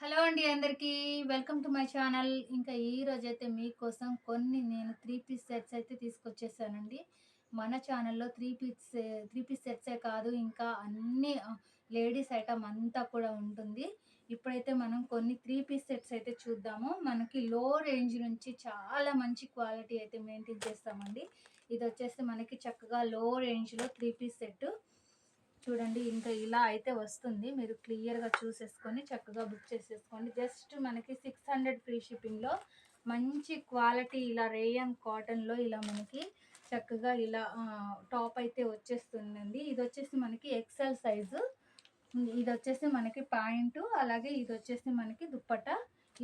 Hello అండి అందరికీ. Welcome to my channel. ఇంకా ఈ రోజైతే మీకోసం కొన్ని నేను త్రీ పీస్ సెట్స్ అయితే తీసుకొచ్చేసానండి. మన ఛానల్లో త్రీ పీస్ త్రీ పీస్ సెట్సే కాదు ఇంకా అన్ని లేడీస్ ఐటమ్ అంతా కూడా ఉంటుంది. ఇప్పుడైతే మనం కొన్ని త్రీ పీస్ సెట్స్ అయితే చూద్దాము. మనకి లో రేంజ్ నుంచి చాలా మంచి క్వాలిటీ అయితే మెయింటైన్ చేస్తామండి. ఇది వచ్చేసి మనకి చక్కగా లో రేంజ్లో త్రీ పీస్ సెట్ చూడండి ఇంకా ఇలా అయితే వస్తుంది. మీరు క్లియర్గా చూసేసుకొని చక్కగా బుక్ చేసేసుకోండి. జస్ట్ మనకి సిక్స్ హండ్రెడ్ ఫ్రీ షిప్పింగ్లో మంచి క్వాలిటీ ఇలా రేయన్ కాటన్లో ఇలా మనకి చక్కగా ఇలా టాప్ అయితే వచ్చేస్తుందండి. ఇది వచ్చేసి మనకి ఎక్సెల్ సైజు. ఇది వచ్చేసి మనకి పాయింట్ అలాగే ఇది వచ్చేసి మనకి దుప్పట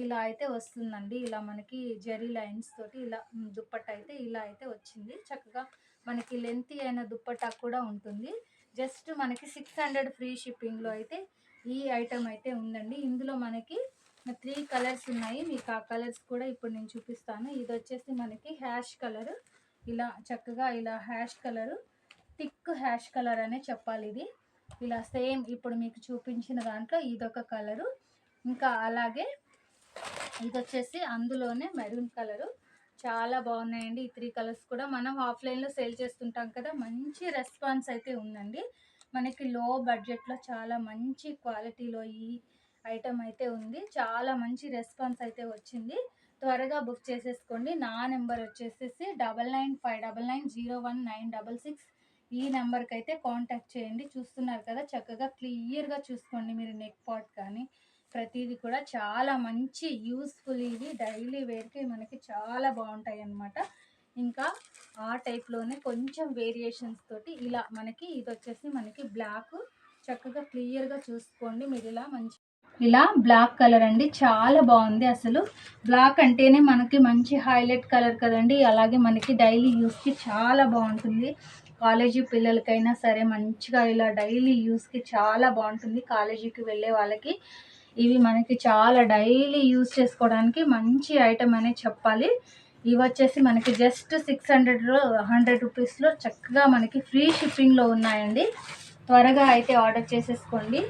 ఇలా అయితే వస్తుందండి. ఇలా మనకి జరీ లైన్స్ తోటి ఇలా దుప్పట అయితే ఇలా అయితే వచ్చింది. చక్కగా మనకి లెంత్ అయిన దుప్పట కూడా ఉంటుంది. జస్ట్ మనకి సిక్స్ హండ్రెడ్ ఫ్రీ షిప్పింగ్లో అయితే ఈ ఐటమ్ అయితే ఉందండి. ఇందులో మనకి త్రీ కలర్స్ ఉన్నాయి. మీకు ఆ కలర్స్ కూడా ఇప్పుడు నేను చూపిస్తాను. ఇది వచ్చేసి మనకి హ్యాష్ కలర్ ఇలా చక్కగా ఇలా hash colour thick hash colour అనే చెప్పాలి ఇది. ఇలా సేమ్ ఇప్పుడు మీకు చూపించిన దాంట్లో ఇదొక కలరు ఇంకా అలాగే ఇది వచ్చేసి అందులోనే మెరూన్ కలరు చాలా బాగున్నాయండి. ఈ త్రీ కలర్స్ కూడా. మనం ఆఫ్లైన్లో సేల్ చేస్తుంటాం కదా మంచి రెస్పాన్స్ అయితే ఉందండి. మనకి లో బడ్జెట్లో చాలా మంచి క్వాలిటీలో ఈ ఐటమ్ అయితే ఉంది. చాలా మంచి రెస్పాన్స్ అయితే వచ్చింది. త్వరగా బుక్ చేసేసుకోండి. నా నెంబర్ వచ్చేసేసి double nine five double nine zero one nine double six. ఈ నెంబర్కి అయితే కాంటాక్ట్ చేయండి. చూస్తున్నారు కదా చక్కగా క్లియర్గా చూసుకోండి మీరు నెక్ పాట్ కానీ. ప్రతిదీ కూడా చాలా మంచి యూస్ఫుల్ ఇది డైలీ వేర్కి మనకి చాలా బాగుంటాయి అన్నమాట ఇంకా ఆ టైప్లోనే కొంచెం వేరియేషన్స్ తోటి ఇలా మనకి ఇది వచ్చేసి మనకి బ్లాక్ చక్కగా క్లియర్గా చూసుకోండి మీరు ఇలా మంచి ఇలా బ్లాక్ కలర్ అండి. చాలా బాగుంది అసలు. బ్లాక్ అంటేనే మనకి మంచి హైలైట్ కలర్ కదండి. అలాగే మనకి డైలీ యూస్కి చాలా బాగుంటుంది. కాలేజీ పిల్లలకైనా సరే మంచిగా ఇలా డైలీ యూస్కి చాలా బాగుంటుంది. కాలేజీకి వెళ్ళే వాళ్ళకి ఇవి మనకి చాలా డైలీ యూస్ చేసుకోవడానికి మంచి ఐటమ్ అనే చెప్పాలి. ఇవి వచ్చేసి మనకి జస్ట్ సిక్స్ హండ్రెడ్లో హండ్రెడ్ రూపీస్లో చక్కగా మనకి ఫ్రీ షిప్పింగ్లో ఉన్నాయండి. త్వరగా అయితే ఆర్డర్ చేసేసుకోండి.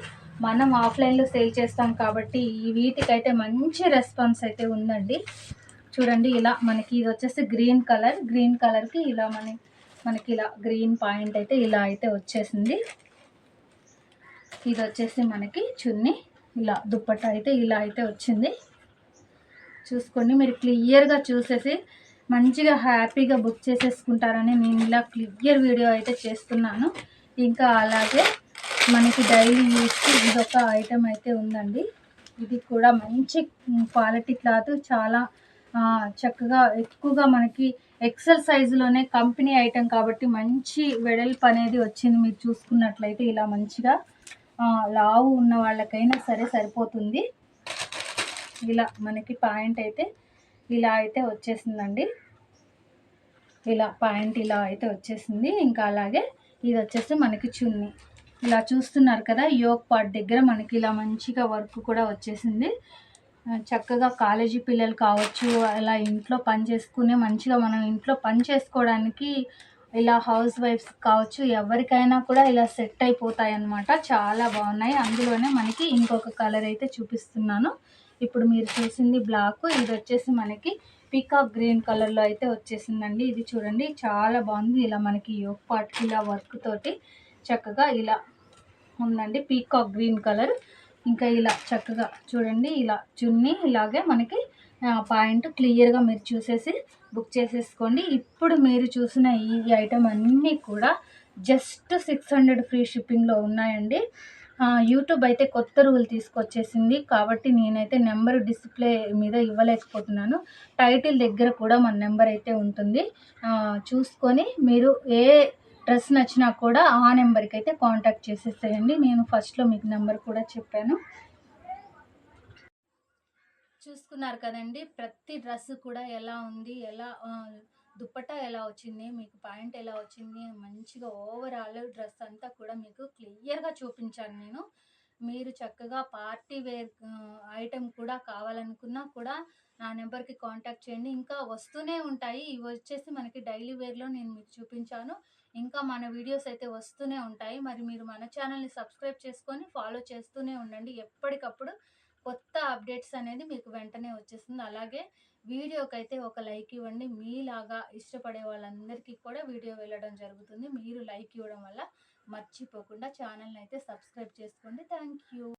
మనం ఆఫ్లైన్లో సేల్ చేస్తాం కాబట్టి ఈ వీటికైతే మంచి రెస్పాన్స్ అయితే ఉందండి. చూడండి ఇలా మనకి ఇది వచ్చేసి గ్రీన్ కలర్. గ్రీన్ కలర్కి ఇలా మన మనకి ఇలా గ్రీన్ పాయింట్ అయితే ఇలా అయితే వచ్చేసింది. ఇది వచ్చేసి మనకి చున్నీ. ఇలా దుప్పట్ట అయితే ఇలా అయితే వచ్చింది. చూసుకోండి మీరు క్లియర్గా చూసేసి మంచిగా హ్యాపీగా బుక్ చేసేసుకుంటారని నేను ఇలా క్లియర్ వీడియో అయితే చేస్తున్నాను. ఇంకా అలాగే మనకి డైలీ యూస్కి ఇదొక ఐటమ్ అయితే ఉందండి. ఇది కూడా మంచి క్వాలిటీ క్లాత్ చాలా చక్కగా ఎక్కువగా మనకి ఎక్సెల్ సైజులోనే కంపెనీ ఐటెం కాబట్టి మంచి వెడల్పు అనేది వచ్చింది మీరు చూసుకున్నట్లయితే ఇలా మంచిగా. లావు ఉన్న వాళ్ళకైనా సరే సరిపోతుంది. ఇలా మనకి పాయింట్ అయితే ఇలా అయితే వచ్చేసిందండి. ఇలా పాయింట్ ఇలా అయితే వచ్చేసింది. ఇంకా అలాగే ఇది వచ్చేసి మనకి చున్నీ. ఇలా చూస్తున్నారు కదా యోగ్ పార్ట్ దగ్గర మనకి ఇలా మంచిగా వర్క్ కూడా వచ్చేసింది. చక్కగా కాలేజీ పిల్లలు కావచ్చు అలా ఇంట్లో పని చేసుకునే మంచిగా మనం ఇంట్లో పని చేసుకోవడానికి ఇలా హౌస్ వైఫ్స్ కావచ్చు ఎవరికైనా కూడా ఇలా సెట్ అయిపోతాయి అన్నమాట చాలా బాగున్నాయి. అందులోనే మనకి ఇంకొక కలర్ అయితే చూపిస్తున్నాను. ఇప్పుడు మీరు చూసింది బ్లాక్ ఇది వచ్చేసి మనకి పీకాక్ గ్రీన్ కలర్లో అయితే వచ్చేసిందండి. ఇది చూడండి చాలా బాగుంది. ఇలా మనకి యోగ్ పార్ట్ ఇలా వర్క్ తోటి చక్కగా ఇలా ఉందండి. పీకాక్ గ్రీన్ కలర్ ఇంకా ఇలా చక్కగా చూడండి ఇలా చున్నీ ఇలాగే మనకి పాయింట్ క్లియర్గా మీరు చూసేసి బుక్ చేసేసుకోండి. ఇప్పుడు మీరు చూసిన ఈ ఐటమ్ అన్నీ కూడా జస్ట్ సిక్స్ హండ్రెడ్ ఫ్రీ షిప్పింగ్లో ఉన్నాయండి. యూట్యూబ్ అయితే కొత్త రూల్ తీసుకొచ్చేసింది. కాబట్టి నేనైతే నెంబర్ డిస్ప్లే మీద ఇవ్వలేకపోతున్నాను. టైటిల్ దగ్గర కూడా మన నెంబర్ అయితే ఉంటుంది. చూసుకొని మీరు ఏ డ్రెస్ నచ్చినా కూడా ఆ నెంబర్కి అయితే కాంటాక్ట్ చేసేసేయండి. నేను ఫస్ట్లో మీకు నెంబర్ కూడా చెప్పాను. చూసుకున్నారు కదండి. ప్రతి డ్రెస్ కూడా ఎలా ఉంది ఎలా ఆ, దుప్పట్టా ఎలా వచ్చింది మీకు పాయింట్ ఎలా వచ్చింది మంచిగా ఓవరాల్ డ్రెస్ అంతా కూడా మీకు క్లియర్గా చూపించాను నేను. మీరు చక్కగా పార్టీ వేర్ ఐటెం కూడా కావాలనుకున్నా కూడా నా నెంబర్కి కాంటాక్ట్ చేయండి. ఇంకా వస్తూనే ఉంటాయి. ఇవి వచ్చేసి మనకి డైలీ వేర్లో నేను మీకు చూపించాను. ఇంకా మన వీడియోస్ అయితే వస్తూనే ఉంటాయి. మరి మీరు మన ఛానల్ని సబ్స్క్రైబ్ చేసుకొని ఫాలో చేస్తూనే ఉండండి. ఎప్పటికప్పుడు కొత్త అప్డేట్స్ అనేది మీకు వెంటనే వచ్చేస్తుంది. అలాగే వీడియోకైతే ఒక లైక్ ఇవ్వండి. మీలాగా ఇష్టపడే వాళ్ళందరికీ కూడా వీడియో వెళ్ళడం జరుగుతుంది. మీరు లైక్ ఇవ్వడం వల్ల మర్చిపోకుండా ఛానల్ని అయితే సబ్స్క్రైబ్ చేసుకోండి. Thank you